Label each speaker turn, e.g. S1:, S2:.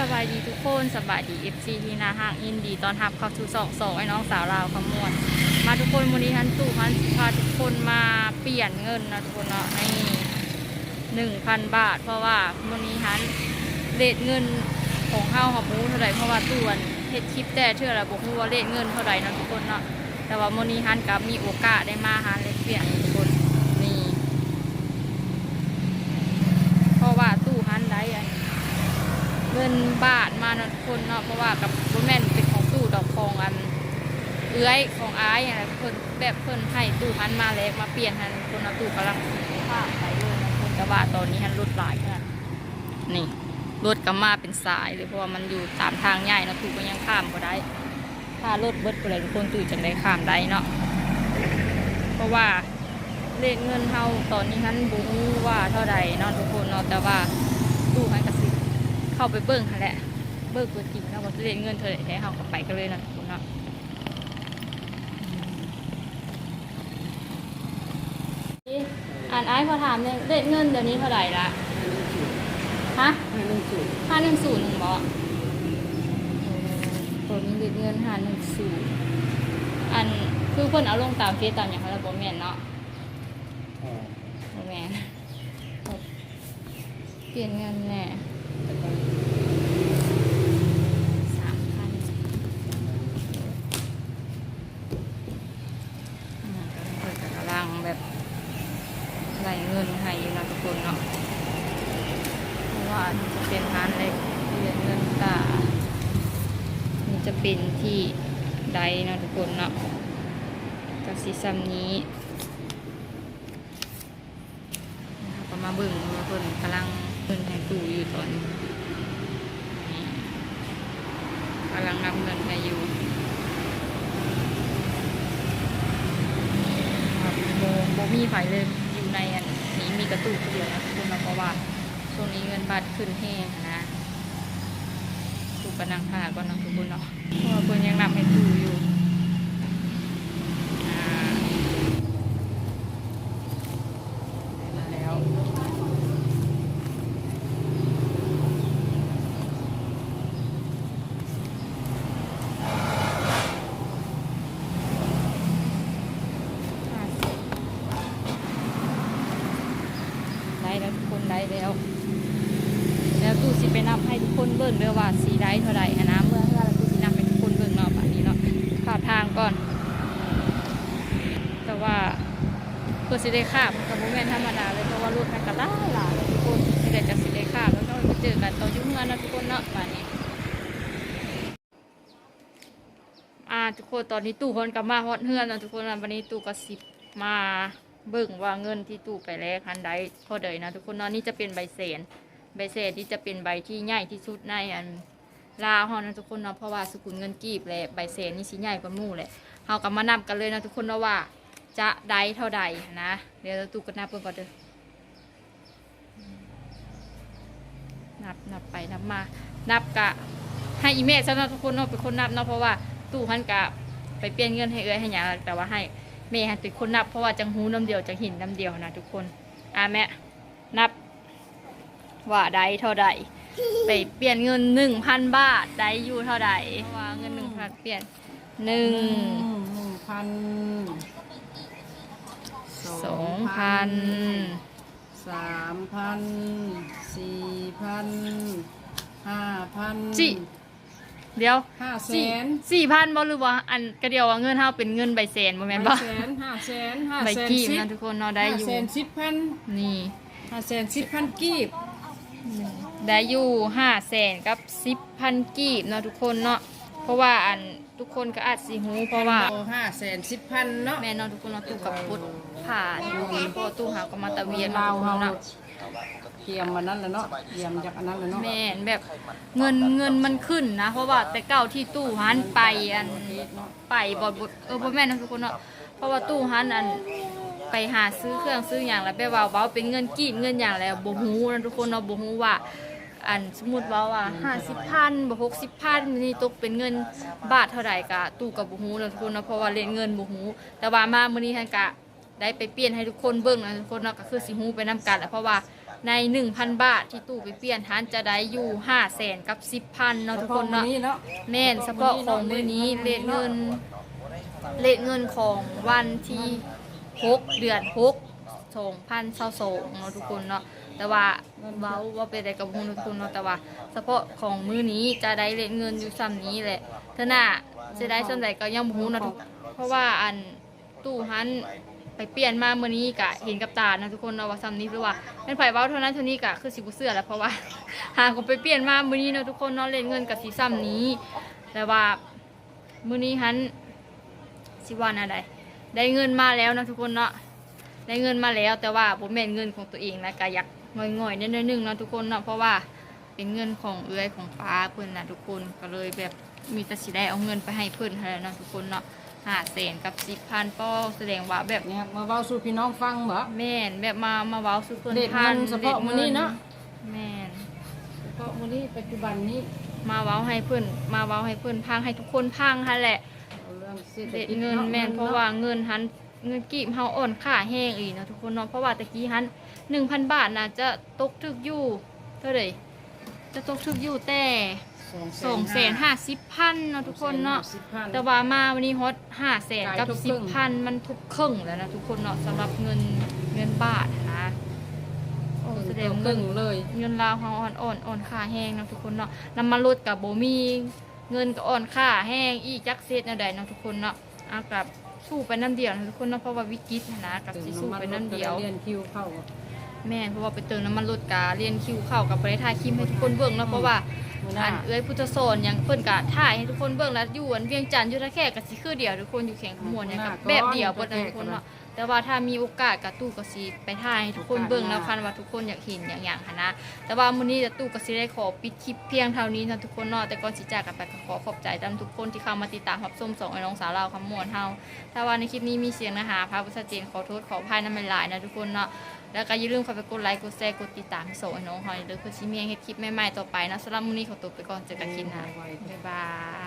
S1: สบายดีทุกคนสบายดีเอฟซีที่นาห้างอินดีตอนทับเข้าสู่สองสองไอ้น้องสาวเราวขมวดมาทุกคนวันนี้ทันตู่พันพาทุกคนมาเปลี่ยนเงินนะทุกคนเนาะในหนึ่งพันบาท เพราะว่าวันนี้ทันเลทเงินของเฮาของมูเท่าไหร่เพราะว่าตู้อันเฮ็ดคลิปแต่เชื่อแล้วบอกว่าเลทเงินเท่าไหร่นะทุกคนเนาะแต่ว่าวันนี้ทันกับมีโอกาสได้มาฮันเลยเปลี่ยน เพราะว่าตู้ฮันได้อัน เงิน บาทมาเนาะทุกคนเนาะเพราะว่ากับโรแมนเป็นของตู้ดอกทองอัน เอื้อยของอายอะไรเพิ่นแบบเพิ่นให้ตู้ฮันมาแล้วมาเปลี่ยนฮันคนเอาตู้กำลังข้าไปเลยนะคนแต่ว่าตอนนี้ฮันรถหลายขนาดนี่รถก็มาเป็นสายเลยเพราะว่ามันอยู่ตามทางใหญ่นะตู้ก็ยังข้ามก็ได้ ถ้ารถเบิดไปเลยทุกคนตู้จังได้ข้ามได้เนาะเพราะว่าเลทเงินเฮาตอนนี้ฮันบุ้ว่าเท่าใดเนาะทุกคนเนาะแต่ว่าตู้ฮัน เข้าไปเบิ้งค่ะแหละ เบิ้งตัวจริงแล้วก็เล่นเงินเธอแท้เขาก็ไปกันเลยนะทุกคนเนาะอ่านไอ้ายพอถามเลยเล่นเงินเดี๋ยวนี้เท่าไหร่ละฮะ
S2: ห้าหนึ่งศูนย์
S1: ห้าหนึ่งศูนย์หนึ่งบอตัวนี้เล่นเงินห้าหนึ่งศูนย์อันคือเพิ่นเอาลงตามเฟซตามอย่างเขาแล้วบอแมนเนาะ
S2: อ่า
S1: บอแมนเปลี่ยนเงินแน่สามพัน อืมเปิดกำลังแบบไหลเงินให้อยู่นะทุกคนเนาะเพราะว่านี่จะเป็นร้านเล็กเรียนเงินตา นี่ จะเป็นที่ใดนะทุกคนเนาะกับสีซัมนี้นะคะก็มาเบิ่งว่าเพิ่นกำลังเพิ่นให้ตู้อยู่ตอนกำลังนับเงินให้อยู่ครับโมโมมีไฟเลยอยู่ในอันนี้มีกระตุกเดียวนะทุกคนเพราะว่าช่วงนี้เงินบาทขึ้นแห้งนะ กำลังหาก่อนนะทุกคนเนาะเพราะว่าเพิ่นยังนำให้ตูอยู่มาแล้วได้แล้วทุกคนได้แล้ว ตู้สิไปนับให้ทุกคนเบิ่งเด้อว่าสีได้เท่าไหร่นะเมื่อเมื่อแล้วตู้สินับให้ทุกคนเบิ่งเนาะแบบนี้เนาะขาดทางก่อน แต่ว่าเพื่อสิได้ข้ามกับโมเมนธรรมดาเลยเพราะว่ารถมันก็ล่าหลาทุกคนไม่ได้จะสิได้ข้ามแล้วก็ไปเจอกันตอนยุ่งงานนะทุกคนเนาะแบบนี้อ่าทุกคนตอนนี้ตู้คนกลับมาฮอดเฮือนแล้วทุกคนนะวันนี้ตู้ก็สิบมาเบิ่งว่าเงินที่ตู้ไปแลกคันใดเท่าใดนะทุกคนเนาะนี่จะเป็นใบเสน ใบเศษที่จะเป็นใบที่ใหญ่ที่สุดในอันลาวเฮานะทุกคนเนาะเพราะว่าสกุลเงินกีบและใบเศษนี่สิใหญ่กว่าหมู่แหละเฮาก็มานำกันเลยนะทุกคนเนาะว่าจะได้เท่าใดนะเดี๋ยวเราตู้กันนับเพิ่นก่อนเด้อนับนับไปนับมา นับกะให้อีเมลซะเนาะทุกคนเนาะเป็นคนนับเนาะเพราะว่าตู้หันกะไปเปลี่ยนเงินให้เอ้ยให้หยังแต่ว่าให้เมย์หันเป็นคนนับเพราะว่าจังหูน้ำเดียวจังหินน้ำเดียวนะทุกคนอะแม่นับ ว่าได้เท่าใดไปเปลี่ยนเงินหนึ่งพันบาทได้อยู่เท่าใดเพราะว่าเงินหนึ่งพันเปลี่ยนหนึ่ง
S2: หนึ่งพัน
S1: สองพัน
S2: สามพันสี่พันห้าพัน
S1: จิเดี๋ยว
S2: ห้าแส
S1: สี่
S2: น
S1: สี่พันบ่หรือว่าอันกระเดียวว่าเงินเท่าเป็นเงินใบแสนบ่แม่นบ่
S2: ห้าแสนห้าแสนห้า
S1: ใบ
S2: แสน
S1: กีบ
S2: สิบ
S1: นะทุกคนเนาะได้อยู่
S2: ห้าแสนสิบพัน
S1: นี่
S2: ห้าแสนสิบพันกีบ
S1: ได้อยู่ห้าแสนกับสิบพันกีบเนาะทุกคนเนาะเพราะว่าอันทุกคนก็อาจสิหูเพราะว่า
S2: ห้าแสนสิบพันเนาะ
S1: แม่เนอนทุกคนเนาะตู้กับพุทธผ่านอยู่เพราะว่าตู้หาก็มาตะเวียน
S2: เรา
S1: เนาะทุกคน
S2: เรา
S1: เนาะ
S2: เตรียมมันนั่นแหละเนาะเตรียมจากอันนั้นแหละเนาะ
S1: แม่นแบบเงินเงินมันขึ้นนะ เพราะว่าแต่เก่าที่ตู้ฮันไปอันไปบดบดเออพ่อแม่นะทุกคนเนาะเพราะว่าตู้ฮันอัน ไปหาซื้อเครื่องซื้ออย่างแล้วไปว่าเบาเป็นเงินกีบเงินอย่างแล้วบ่ฮู้นะทุกคนเนาะบ่ฮู้ว่า อันสมมุติว่าว่าห้าสิบพันบ่หกสิบพันนี่ตกเป็นเงินบาทเท่าใดกะตู้กับบ่ฮู้นะทุกคนเนาะเพราะว่าเล่นเงินบ่ฮู้แต่ว่ามามื้อนี้ท่านกะได้ไปเปลี่ยนให้ทุกคนเบิ่งนะทุกคนเนาะก็คือสิฮู้ไปนํกันแหละเพราะว่าใน 1,000 บาทที่ตู้ไปเปลี่ยนทันจะได้อยู่5แสนกับ 10,000เนาะทุกคนเนาะ
S2: นี้เนาะ
S1: แม่นเฉพาะของมื้อนี้เลทเงินเลทเงินของวันที่ 6เดือน6 2022เศร้าโสงเนาะทุกคนเนาะแต่ว่าเว้าว่าเป็นอะไรกับฮู้ทุกคนเนาะแต่ว่าเฉพาะของมื้อนี้จะได้เลทเงินอยู่ซ้ำนี้แหละเท่าน่ะจะได้ส่วนใดก็ยังบ่ฮู้เนะทุกเพราะว่าอันตู้หันไปเปลี่ยนมาเมื้อนี้กะเห็นกับตานะทุกคนเนาะว่าซ้ำนี้หรือว่าเป็นไผเว้าเท่านั้นเท่านี้กะคือสิบ่เชื่อแล้วเพราะว่าหากผมไปเปลี่ยนมาเมื้อนี้เนาะทุกคนเนาะเลทเงินกับสีซ้ำนี้แต่ว่ามื้อนี้หันสิว่าอะไร ได้เงินมาแล้วนะทุกคนเนาะได้เงินมาแล้วแต่ว่าผมแม่นเงินของตัวเองนะก็อยากง่อยๆนิดนึงเนาะทุกคนเนาะเพราะว่าเป็นเงินของเอื้อยของป้าเพิ่นนะทุกคนก็เลยแบบมีแต่สิได้เอาเงินไปให้เพิ่นเท่านั้นเนาะทุกคนเนาะห้าแสนกับสิบพันก็แสดงว่าแบบ
S2: เนี่ยมาเว้าสู่พี่น้องฟังบ่
S1: แม่นแบบมามาเว้าสู่เพิ่น
S2: เด็ดเงิน
S1: ท
S2: เฉพาะมื้อนี้เนาะ
S1: แม่น
S2: เฉพาะมื้อนี้ปัจจุบันนี้
S1: มาเว้าให้เพื่อนมาเว้าให้เพื่อนพังให้ทุกคนพังฮะแหละ
S2: เอาเรื่องเศรษฐ
S1: เด็ด
S2: กิจ
S1: เงิน
S2: นาะ
S1: แม่นเพราะว่าเงินหันเงินกีบเฮาอ่อนค่าแห้งอีกเนาะทุกคนเนาะเพราะว่าตะกี้หันหนึ่งพันบาทน่ะจะตกถึกอยู่เท่าไหร่จะตกถึกอยู่แต่สองแสนห้าสิบพันเนาะทุกคนเนาะ
S2: 250,000
S1: แต่ว่ามาวันนี้ฮอตห้าแสนกับ
S2: จ่ายทุกค
S1: สิ
S2: รึ่
S1: บ
S2: ง
S1: พันมันทุกครึ่งแล้วนะทุกคนเนาะสำหรับเงินเงินบาทนะโอ้แสดง
S2: ค
S1: เงิ
S2: รึ่
S1: น
S2: งเลย
S1: เงินลาวเขาอ่อนอ่อนอ่อนค่าแห้งเนาะทุกคนเนาะน้ำมันลดกับโบมี เงินก็อ่อนค่าแห้งอีจักเซตแนวใดเนาะทุกคนเนาะเอากับสู้ไปน้ำเดียวนะทุกคนเนาะเพราะว่าวิกฤตนะกับสิสู้ไปน้ำเดียว
S2: เรียนคิวเข้า
S1: แม่นเพราะว่าไปเติมน้ำมันลดกาเรียนคิวเข้ากับไปถ่ายคลิปให้ทุกคนเบิ่งเนาะเพราะว่า
S2: มื้อหน้า
S1: อันเอ้ยพุทธโซนอย่างเพิ่นกะถ่ายให้ทุกคนเบิ่งแล้วอยู่อันเวียงจันทน์อยู่ท่าแค่กับสิคือเดียวทุกคนอยู่แข่งขมวนอย่างกับแบบเดียวเบิดนะทุกคนเนาะ แต่ว่าถ้ามีโอกาสกับตู้ก็สิไปถ่ายให้ทุกคนเบิ่งแล้วคันว่าทุกคนอยากเห็นอย่างอย่างหั้นนะ แต่ว่ามื้อนี้จะตู้ก็สิได้ขอปิดคลิปเพียงเท่านี้นะทุกคนเนาะแต่ก่อนสิจากกันไปก็ขอขอบใจตามทุกคนที่เข้ามาติดตามรับชมสองไอ้น้องสาวเราคำมวนเฮาถ้าว่าในคลิปนี้มีเสียงนะคะพาผู้ชัดเจนขอโทษขออภัยนำหลายๆนะทุกคนเนาะแล้วก็อย่าลืมเข้าไปกดไลค์กดแชร์กดติดตามให้ส่งไอ้น้องเฮาเด้อคือสิมีให้เฮ็ดคลิปใหม่ๆต่อไปนะสำหรับมื้อนี้ขอตัวไปก่อนเจอกันคลิปหน้าบ๊ายบาย